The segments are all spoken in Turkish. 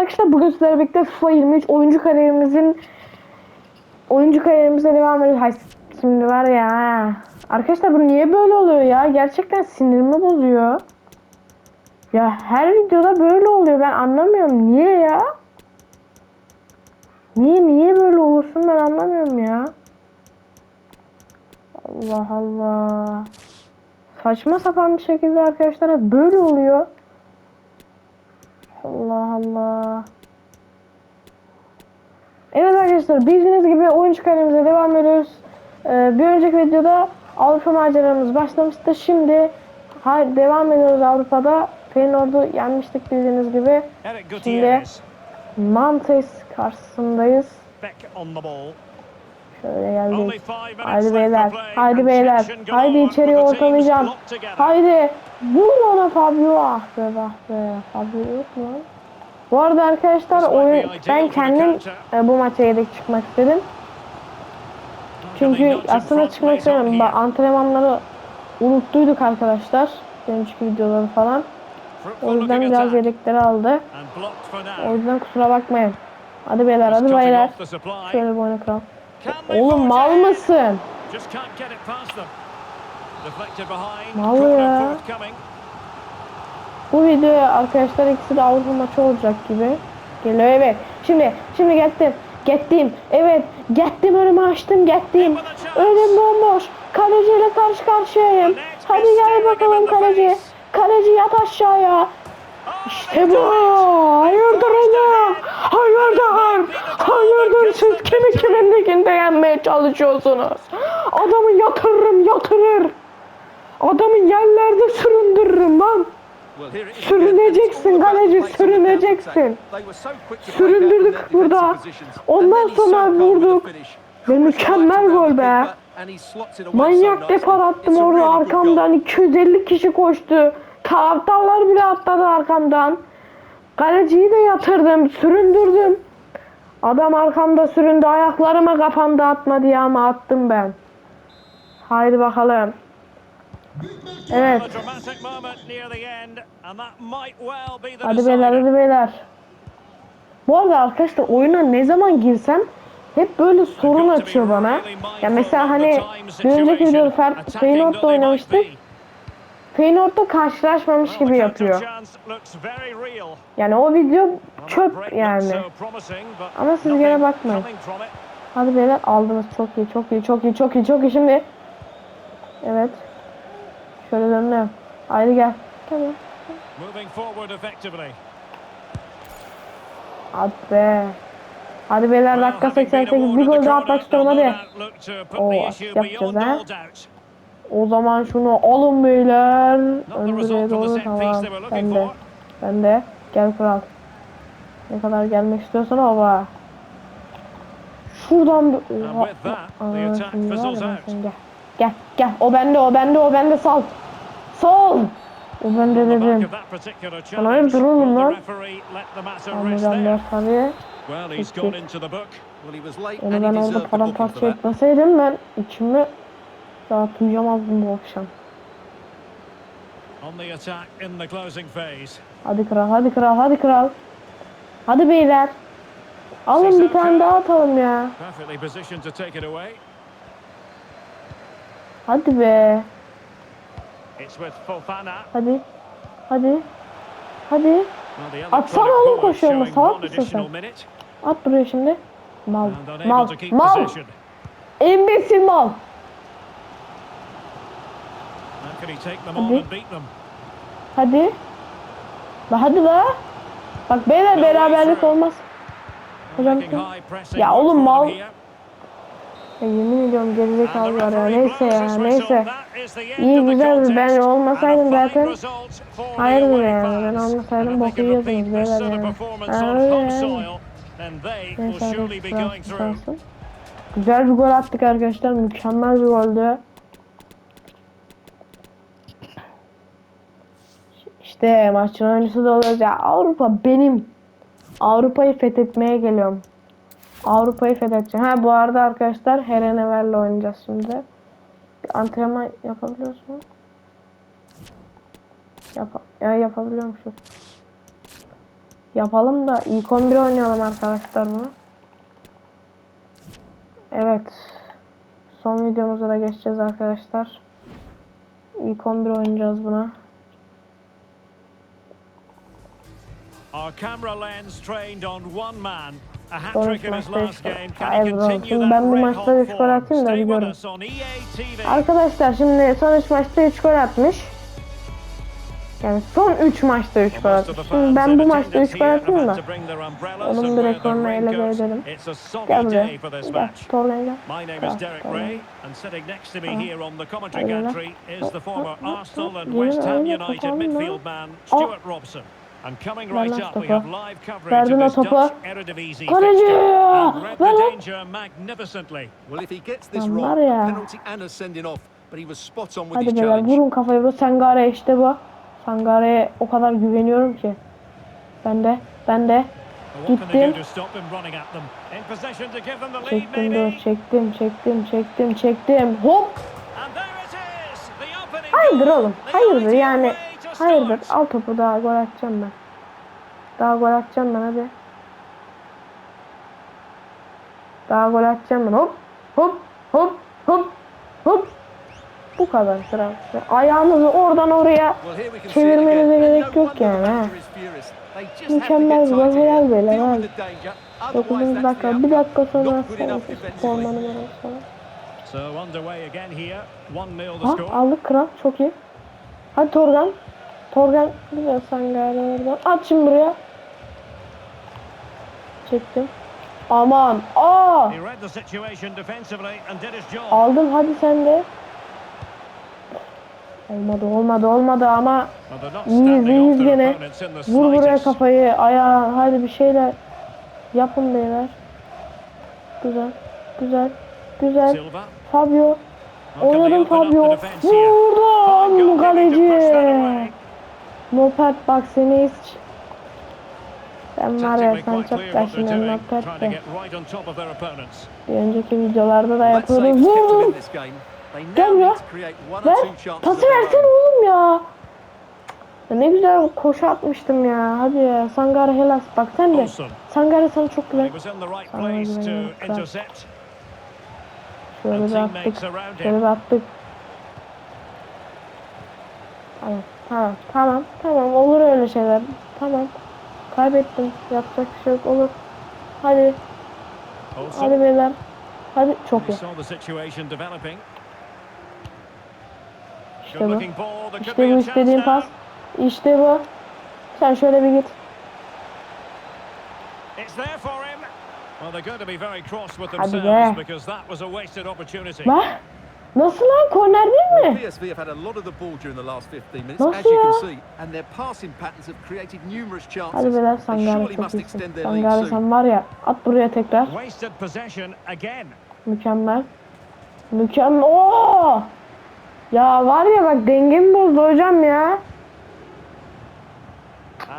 arkadaşlar bugün sizlerle birlikte FIFA 23 oyuncu kariyerimizin oyuncu kariyerimize devam ediyoruz. Hay şimdi var ya. Arkadaşlar bu niye böyle oluyor ya? Gerçekten sinirimi bozuyor. Ya her videoda böyle oluyor. Ben anlamıyorum. Niye ya? Niye niye böyle olursun ben anlamıyorum ya. Allah Allah. Saçma sapan bir şekilde arkadaşlar hep böyle oluyor. Allah Allah. Evet arkadaşlar bildiğiniz gibi oyuncu kariyerimize devam ediyoruz. Ee, bir önceki videoda Avrupa maceramız başlamıştı. Şimdi ha, devam ediyoruz Avrupa'da. Feyenoord'u yenmiştik bildiğiniz gibi. Şimdi. Mantes karşısındayız. Beck on the ball. Şöyle geldik. Haydi beyler. Haydi beyler. Haydi içeriye ortalayacağım. Haydi. Vur ona Fabio. Ah be ah be. Fabio yok mu? Bu arada arkadaşlar oyun ben kendim e, bu maça yedek çıkmak istedim. Çünkü aslında çıkmak. Bak antrenmanları unuttuyduk arkadaşlar. Önceki videoları falan. O yüzden biraz yedekleri aldı. O yüzden kusura bakmayın. Hadi beyler hadi beyler. Şöyle bir oyna kral. Oğlum mal mısın? Mal ya. Bu video arkadaşlar ikisi de Avrupa maçı olacak gibi. Geliyor evet. Şimdi şimdi gittim. Gittim. Evet. Gittim önümü açtım. Gittim. Önüm bomboş. Kaleciyle karşı karşıyayım. Hadi gel bakalım kaleci. Kaleci yat aşağıya. İşte bu. Hayırdır oğlum? Hayırdır. Hayırdır siz kimi kimin liginde yenmeye çalışıyorsunuz? Adamı yatırırım yatırır. Adamı yerlerde süründürürüm lan. Sürüneceksin kaleci sürüneceksin. Süründürdük burada. Ondan sonra vurduk. Ve mükemmel gol be. Manyak depar attım orada arkamdan 250 kişi koştu. Taraftarlar bile atladı arkamdan. Kaleciyi de yatırdım, süründürdüm. Adam arkamda süründü, ayaklarıma kapandı atma diye ama attım ben. Haydi bakalım. Evet. Hadi beyler hadi beyler. Bu arada arkadaşlar oyuna ne zaman girsem hep böyle sorun açıyor bana. Ya mesela hani bir önceki videoda Fer- Feyenoord'da oynamıştık. Feyenoord'da karşılaşmamış gibi yapıyor. Yani o video çöp yani. Ama siz gene bakmayın. Hadi beyler aldınız çok iyi çok iyi çok iyi çok iyi çok iyi şimdi. Evet. Şöyle dönüyorum. Haydi gel. Effectively. Hadi be. Hadi beyler dakika 88 bir gol daha atmak istiyorum hadi. Oo, yapacağız ha. O zaman şunu alın beyler. Ön direğe doğru tamam. Ben de. Ben de. Gel kral. Ne kadar gelmek istiyorsan baba. Şuradan bir... Oha. Aa, şimdi var ya ben Gel. Gel. Gel. O bende o bende o bende sal. Sol. O bende dedim. Sana hayır, duralım lan. Anlayacağım Anlayacağım tabii. Onu ben orada paramparça etmeseydim ben içimi rahat uyuyamazdım bu akşam. On the attack in the closing phase. Hadi kral, hadi kral, hadi kral. Hadi beyler. Alın bir tane daha atalım ya. Hadi be. Hadi. Hadi. Hadi. Atsana oğlum forward koşuyor mu? showing Salak mısın sen? At buraya şimdi. Mal. Mal. Mal. Embesil mal. How can he take them Hadi. on and beat them? Hadi. La hadi la. Bak beyler beraberlik olmaz. Hocam. Ya oğlum mal. Ya yemin ediyorum gerizekalı And the var ya. Neyse ya neyse. İyi güzel ben olmasaydım zaten hayırdır yani ben olmasaydım boku yiyordunuz beyler yani. Öyle yani. Neyse arkadaşlar. Güzel bir gol attık arkadaşlar. Mükemmel bir goldü. İşte maçın oyuncusu da olacak. Avrupa benim. Avrupa'yı fethetmeye geliyorum. Avrupa'yı fethedeceğim. Ha bu arada arkadaşlar Herenever'le oynayacağız şimdi. Bir antrenman yapabiliyoruz mu? Yap ya yapabiliyormuşuz. Yapalım da ilk 11 oynayalım arkadaşlar bunu. Evet. Son videomuza da geçeceğiz arkadaşlar. İlk 11 oynayacağız buna. Our camera lens trained on one man. A hat-trick in his last game. Can he continue that ben bu maçta hot 3 gol atayım da biliyorum. TV. Arkadaşlar şimdi son 3 maçta 3 gol atmış. Yani son 3 maçta 3 gol atmış. Şimdi ben bu maçta 3 attendance gol atayım da. Onun bir rekorunu ele soggy Gel buraya. Gel. Torgan gel. My name Gel, is Derek Torgan. Ray, and sitting next to me here on the commentary Öyle. gantry is the former Arsenal and Yürü, West Ham öyle United kapanma. midfield man. Stuart Robson. And coming Ver right lan up, we topu. have live coverage Verdin o of this topu. Dutch Eredivisie Kaleci! fixture. And read Ver the lan. danger magnificently. Well, if he gets this Lan wrong, var ya. a penalty and a sending off, but he was spot on with Hadi beyler vurun kafayı bro. Sangare işte bu. Sangare'ye o kadar güveniyorum ki. Ben de. Ben de. Gittim. to stop him running at them? In possession to give them the lead, Çektim maybe. Çektim. Çektim. Çektim. Çektim. Hop. Hayırdır oğlum. Hayırdır yani. Hayırdır. start. Al topu daha gol atacağım ben. Daha gol atacağım ben hadi. Daha gol atacağım ben. Hop. Hop. Hop. Hop. Hop. Bu kadar sıra. Ayağınızı oradan oraya Çevirmenize gerek yok yani, ha. Mükemmel get gol, helal. Otherwise, 9. that's dakika. Bir dakika sonra formanı verelim sana. So underway again here. 1-0 the score. aldık kral. Çok iyi. Hadi Torgan. Torgan. Güzel Sangare oradan. At şimdi buraya. Çektim. Aman. Aa. Aldım hadi sen de. Olmadı olmadı olmadı ama iyiyiz iyiyiz gene. Vur buraya kafayı ayağa hadi bir şeyler yapın beyler. Güzel güzel güzel. Fabio. Oynadım Fabio. Vurdum kaleci. Nopert bak seni hiç. Ben var ya sen çok trying to de. Bir önceki videolarda da yapıyordum. Vurdum. Gel ya. Ver. Pası versene oğlum ya. Ya Ne güzel koşu atmıştım ya. Hadi ya. Sangare Helas bak sen de. Olsun. Sangare sana çok güzel. intercept. Şöyle bir attık. Şöyle bir attık. Tamam. Tamam. Tamam. Tamam. Olur öyle şeyler. Tamam. Kaybettim. Yapacak bir şey yok. Olur. Hadi. Hadi beyler. Hadi. Çok iyi. İşte bu. İşte bu istediğim pas. İşte bu. Sen şöyle bir git. Hadi be. Bak. Nasıl lan? Korner değil mi? PSV have had a lot of the ball during the last 15 minutes, Nasıl as you can see, and their passing patterns have created numerous Hadi chances. beyler They Sangare surely çok iyisin. Sangare sen var ya. At buraya tekrar. Wasted possession again. Mükemmel. Mükemmel. Oo! Ya var ya bak dengemi bozdu hocam ya.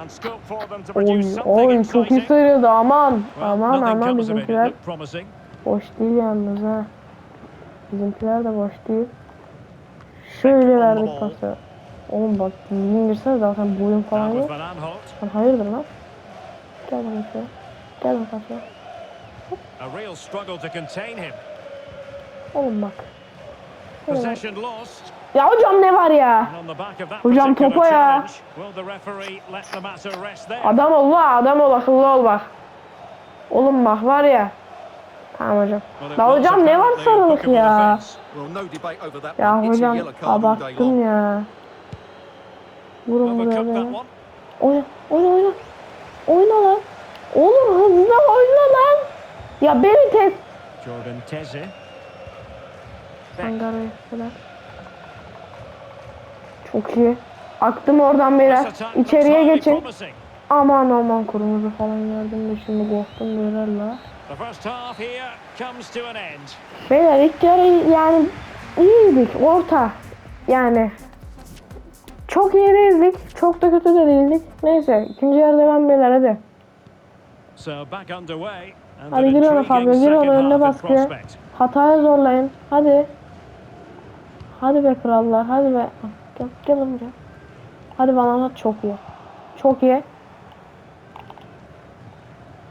And scope for them to produce Oy, something oy çok iyi sayıyordu aman. Aman aman bizimkiler boş değil yalnız ha. Bizimkiler de boş değil. Şöyle verdik pası. Oğlum bak düzgün girsene zaten boyun falan yok. Lan hayırdır lan? Gel bana şöyle. Gel bana şöyle. A real struggle to contain him. Oğlum bak. Bak. Possession lost. Ya hocam ne var ya? Hocam topa ya. Adam ol la adam ol akıllı ol bak. Oğlum bak var ya. Tamam hocam. La hocam ne var sarılık ya? Ya hocam long. ya. Vurun böyle. Oyna oyna oyna. Oyna lan. Oğlum hızlı oyna lan. Ya beni tek. Jordan Teze. Angara'ya kadar. Çok iyi. Aktım oradan beyler. İçeriye geçin. Aman aman kırmızı falan gördüm de şimdi korktum beyler la. The first half here comes to an end. Beyler ilk yarı yani iyiydik. Orta. Yani çok iyi değildik. Çok da kötü de değildik. Neyse ikinci yarı devam beyler hadi. Hadi gir ona Fabio. Gir ona önüne prospect. Hataya zorlayın. Hadi. Hadi be krallar. Hadi be. Gel, gel buraya. Hadi bana çok iyi. Çok iyi. Oh, good skill, and he's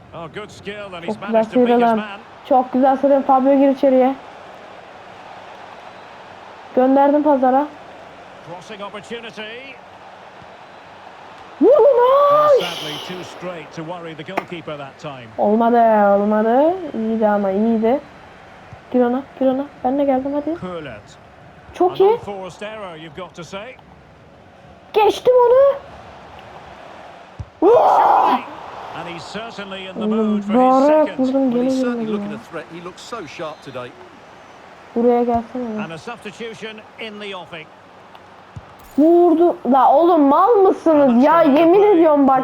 Çok güzel sıyrılan. Çok güzel sıyrılan. Fabio gir içeriye. Gönderdim pazara. Vur. Olmadı, olmadı. İyiydi ama iyiydi. Gir ona, gir ona. Ben de geldim hadi. Çok iyi. Geçtim onu. And he's certainly in the mood for his second. Well, he's certainly looking a threat. He looks so sharp today. Buraya gelsene. And a substitution in the offing. Vurdu. La oğlum mal mısınız ya yemin ediyorum bak.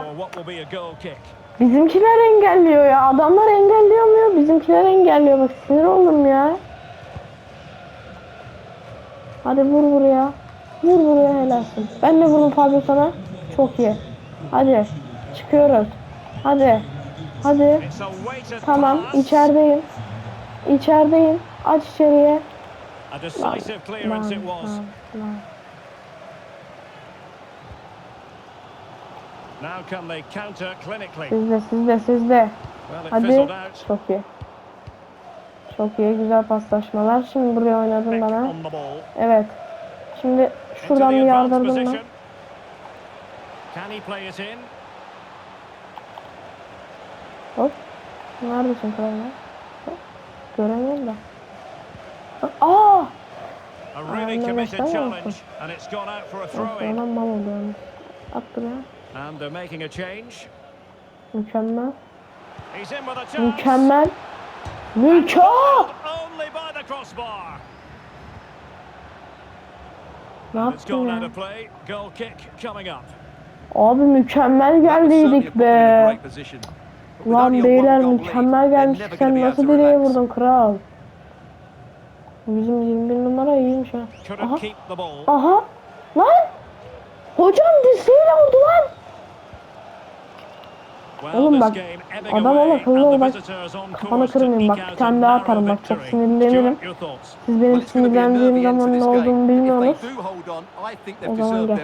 Bizimkiler engelliyor ya. Adamlar engelleyemiyor. Bizimkiler engelliyor. Bak sinir oldum ya. Hadi vur buraya. Vur buraya helalsin. Ben de vurdum Fabio sana. Çok iyi. Hadi. Çıkıyoruz. Hadi. Hadi. Tamam. içerideyim. İçerideyim. Aç içeriye. İt was. Lan, lan. Now can they counter clinically? Sizde sizde sizde. Hadi. Çok iyi. Çok iyi. Güzel paslaşmalar. Şimdi buraya oynadın bana. Evet. Şimdi şuradan bir yardırdın mı? Can he play it in? Hop. Neredesin Kramer? Hop. Göremiyorum da. Aa! A really Aynen, committed challenge, olsun. and it's gone out for a throw-in. Sonra mal oldu yani. At buraya. And they're making a change. Mükemmel. He's in with a chance. Mükemmel. Mükemmel. Only by the crossbar. Ne yaptın ya? out of play. Goal kick coming up. Abi mükemmel geldiydik be. Lan beyler mükemmel gelmiş. Sen nasıl direğe vurdun kral? Bizim 21 numara iyiymiş ha. Aha. Aha. Lan. Hocam dirseğiyle vurdu lan. Oğlum bak, adam ol akıllı ol bak. to kırmayayım bak, bir tane daha atarım bak, çok sinirlenirim. Siz benim sinirlendiğim zaman ne olduğumu bilmiyorsunuz. O zaman gel.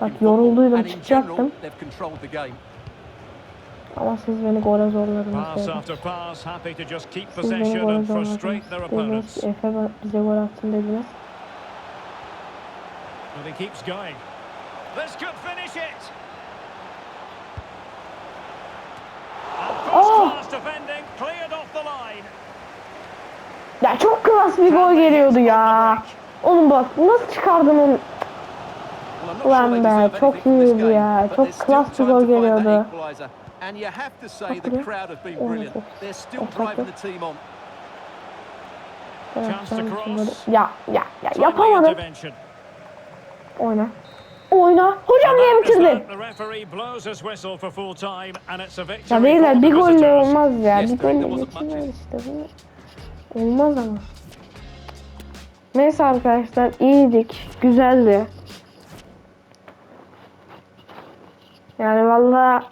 Bak, yorulduydum, çıkacaktım. they've controlled the game. Ama siz beni gole zorladınız. Siz beni gole zorladınız. Dediniz ki Efe bize gol atsın dediniz. But he keeps going. This could finish it. Oh! defending cleared off the line. Ya çok klas bir gol geliyordu ya. Oğlum bak nasıl çıkardın onu? Well, Ulan be, çok iyiydi ya. Çok klas bir gol geliyordu. And you have to say the crowd have been brilliant. They're still driving the team on. Evet, Chance to sen cross. şimdi- Ya ya ya yapamadım. Oyna. Oyna. Hocam niye bitirdin? Ya beyler bir golle olmaz ya. Bir golle in- işte. Bu olmaz ama. Neyse arkadaşlar iyiydik. Güzeldi. Yani valla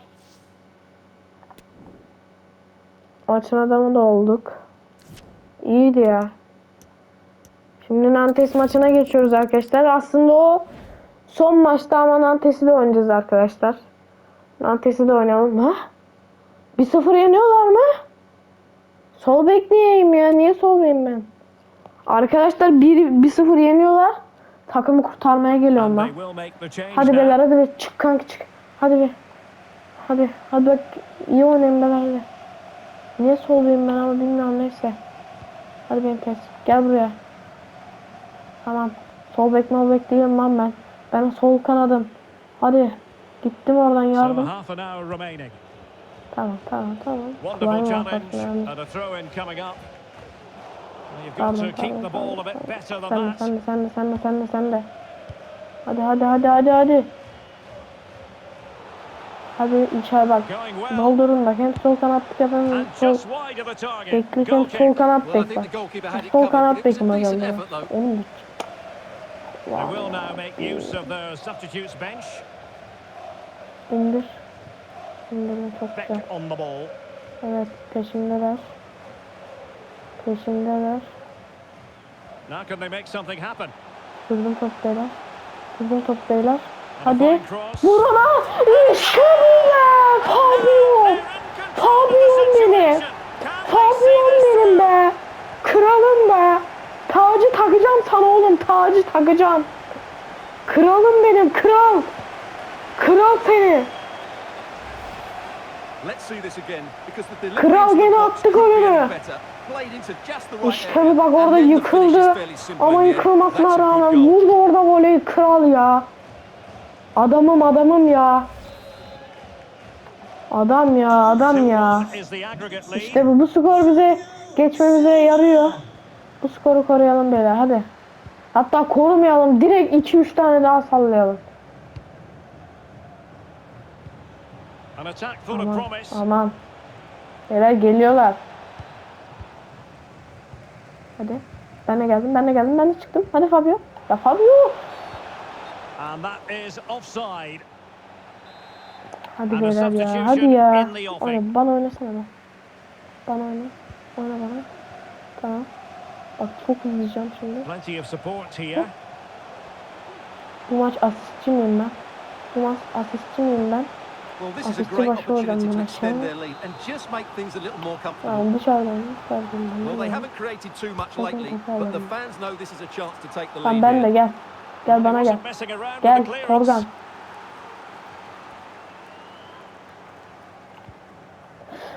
maçın adamı da olduk. İyiydi ya. Şimdi Nantes maçına geçiyoruz arkadaşlar. Aslında o son maçta ama Nantes'i de oynayacağız arkadaşlar. Nantes'i de oynayalım. Ha? 1-0 yeniyorlar mı? Sol bek niyeyim ya? Niye sol bekim ben? Arkadaşlar 1-0 yeniyorlar. Takımı kurtarmaya geliyorum ben. Hadi beyler hadi be çık kanka çık. Hadi be. Hadi hadi bak iyi oynayın beyler. Niye soldayım ben ama bilmiyorum neyse. Hadi benim test. Gel buraya. Tamam. Sol bek mol bek değilim lan ben. Ben sol kanadım. Hadi. Gittim oradan yardım. Tamam tamam tamam. Kulağım than Sen de that. sen de sen de sen de sen de sen de. Hadi hadi hadi hadi hadi. Hadi içeri bak. Doldurun bak. Hem sol kanatlık yapın hem sol beklik hem sol kanat bek bak. Sol kanat bekim hocam substitutes bench. İndir. İndirme çok güzel. Evet peşindeler. Peşindeler. Now can they make something happen? Kırdım top beyler. Kırdım top beyler. Hadi. Vur ona. İşte bu be. Fabio. Fabio'm benim. Fabio'm benim be. Kralım be. Tacı takacağım sana oğlum. Tacı takacağım. Kralım benim. Kral. Kral seni. Kral gene attı golünü. İşte bir bak orada yıkıldı. Ama yıkılmasına rağmen vurdu orada voleyi kral ya. Adamım adamım ya. Adam ya adam ya. İşte bu, bu skor bize geçmemize yarıyor. Bu skoru koruyalım beyler hadi. Hatta korumayalım direkt 2-3 tane daha sallayalım. Aman aman. Beyler geliyorlar. Hadi. Ben de geldim ben de geldim ben de çıktım. Hadi Fabio. Ya Fabio. And that is offside. Hadi beyler ya. Hadi ya. Oyna, bana oynasana bak. Bana oyna. Oyna bana. Tamam. Bak çok izleyeceğim şimdi. Plenty of support here. Bu maç asistçi miyim ben? Bu maç asistçi miyim ben? Well, this is a Asistçi great başı olacağım opportunity to ben extend aşağı. their lead and just make things a little more comfortable. Yani dışarıdan dışarıdan. Well, they haven't created too much lately, but the fans know this is a chance to take the Tamam lead ben de gel. Gel bana gel. Gel. Torgan.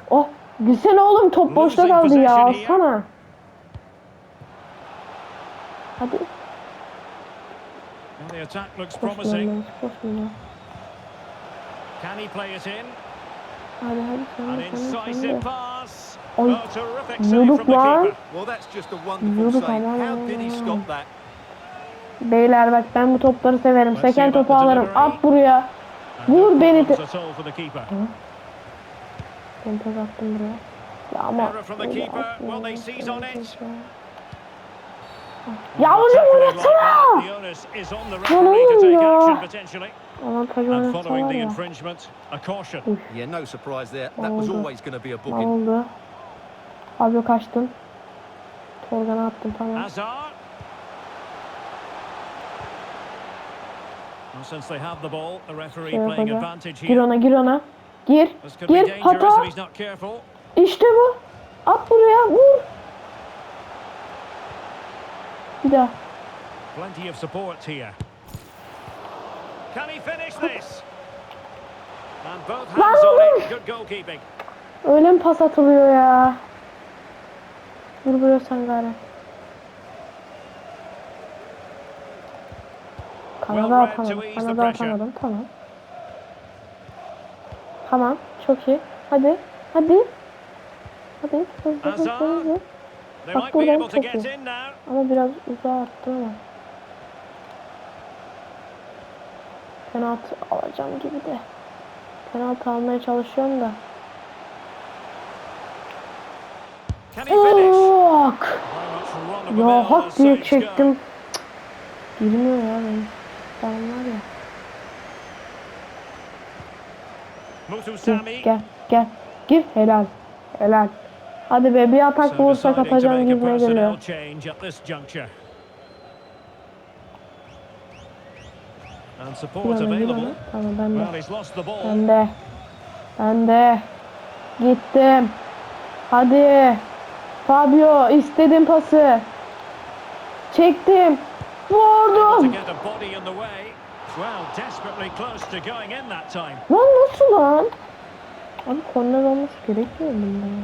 Oh gitsene oğlum top boşta kaldı ya alsana. Hadi the attack looks promising. Can he play it in? Hadi hadi incisive de. pass. Oy, Oh, vurduk lan. keeper. Well, that's just a wonderful Yürü save. tamam, How did he stop that? Beyler bak ben bu topları severim. Seken topu alırım. At buraya. Vur beni de. Ben toz attım buraya. Ya ama. Ya hocam the Lan oğlum ya. oynatsana. Yeah, no surprise there. That was always going to be a Ne booking. oldu? Abi kaçtım. Torgan'a attım tamam. Hazard. Well, since they have the ball, the referee Şey playing yapacağım. advantage Gir here. ona gir ona. Gir. Gir. Hata. İşte bu. At buraya. Vur. Bir daha. Plenty of support here. Can he finish this? And both hands on it. Good goalkeeping. Öyle mi pas atılıyor ya? Vur buraya sen gari. Kanada atamadım. Kanada atamadım. Tamam. Tamam. Çok iyi. Hadi. Hadi. Hadi. Hızlı hızlı hızlı. Bak buradan çok iyi. Ama biraz uzağa attı ama. Penaltı alacağım gibi de. Penaltı almaya çalışıyorum da. A Ya hak diye çektim. Girmiyor ya benim. Ben var ya. Gir, gel gel. Gir helal. Helal. Hadi be bir atak So bulursak deciding to atacağım make a gibime geliyor. personnel change at this juncture. And support Gir ona gir available. ona. Tamam ben de. Ben de. Ben de. Gittim. Hadi. Fabio istedim pası. Çektim. Vurdum. Lan nasıl lan? Abi korner olması gerekmiyor bunda ya?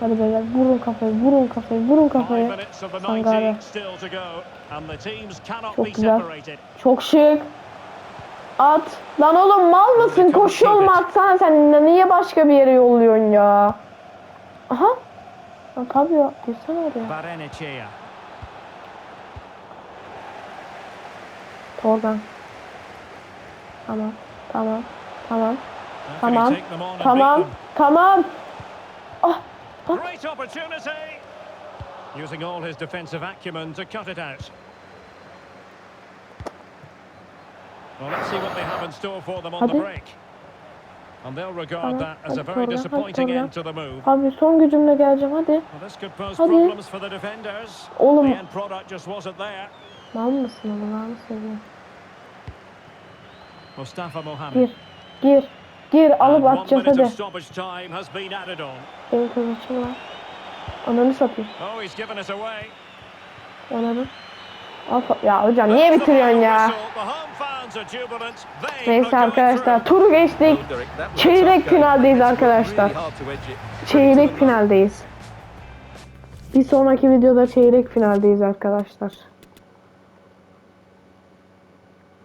Hadi beyler vurun kafayı, vurun kafayı, vurun kafayı. Sangare. 90 still to go. And the teams cannot Çok güzel. Çok şık. At. Lan oğlum mal mısın? Koşuyor mu atsan sen? Niye başka bir yere yolluyorsun ya? Aha. Lan tabii ya. Girsene oraya. Torgan. Tamam. Tamam. Tamam. Tamam. Tamam. Tamam. Ah. ah. Great opportunity. Using all his defensive acumen to cut it out. Well, let's see what they have in store for them on the break. And they'll regard that as a very disappointing end to the move. Abi son gücümle geleceğim hadi. This could pose Hadi. problems for the defenders. Oğlum. The end product just wasn't there. Mal mısın oğlum? Mal mısın? Mustafa Mohamed. Gir. Gir. Gir alıp atacağız minute hadi. of stoppage time has been added on. Benim kılıçım var. Ananı satayım. Oh, he's given us away. Ananı. Ya hocam niye bitiriyorsun ya? Neyse arkadaşlar turu geçtik. Çeyrek finaldeyiz arkadaşlar. Çeyrek finaldeyiz. Bir sonraki videoda çeyrek finaldeyiz arkadaşlar.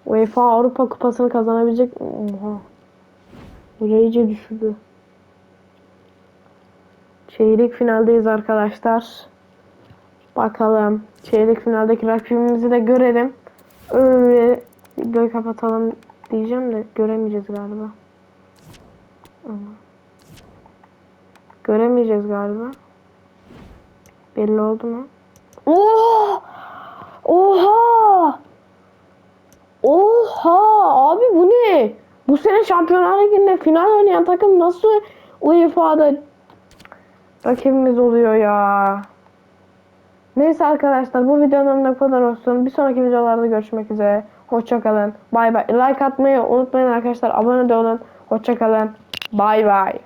UEFA Avrupa Kupası'nı kazanabilecek... Oha. Buraya iyice düşürdü. Çeyrek finaldeyiz arkadaşlar. Bakalım. Çeyrek finaldeki rakibimizi de görelim. Öyle videoyu kapatalım diyeceğim de göremeyeceğiz galiba. Göremeyeceğiz galiba. Belli oldu mu? Oha! Oha! Oha! Abi bu ne? Bu sene Şampiyonlar Ligi'nde final oynayan takım nasıl UEFA'da rakibimiz oluyor ya? Neyse arkadaşlar bu videonun da kadar olsun. Bir sonraki videolarda görüşmek üzere. Hoşçakalın. Bay bay. Like atmayı unutmayın arkadaşlar. Abone de olun. Hoşçakalın. Bay bay.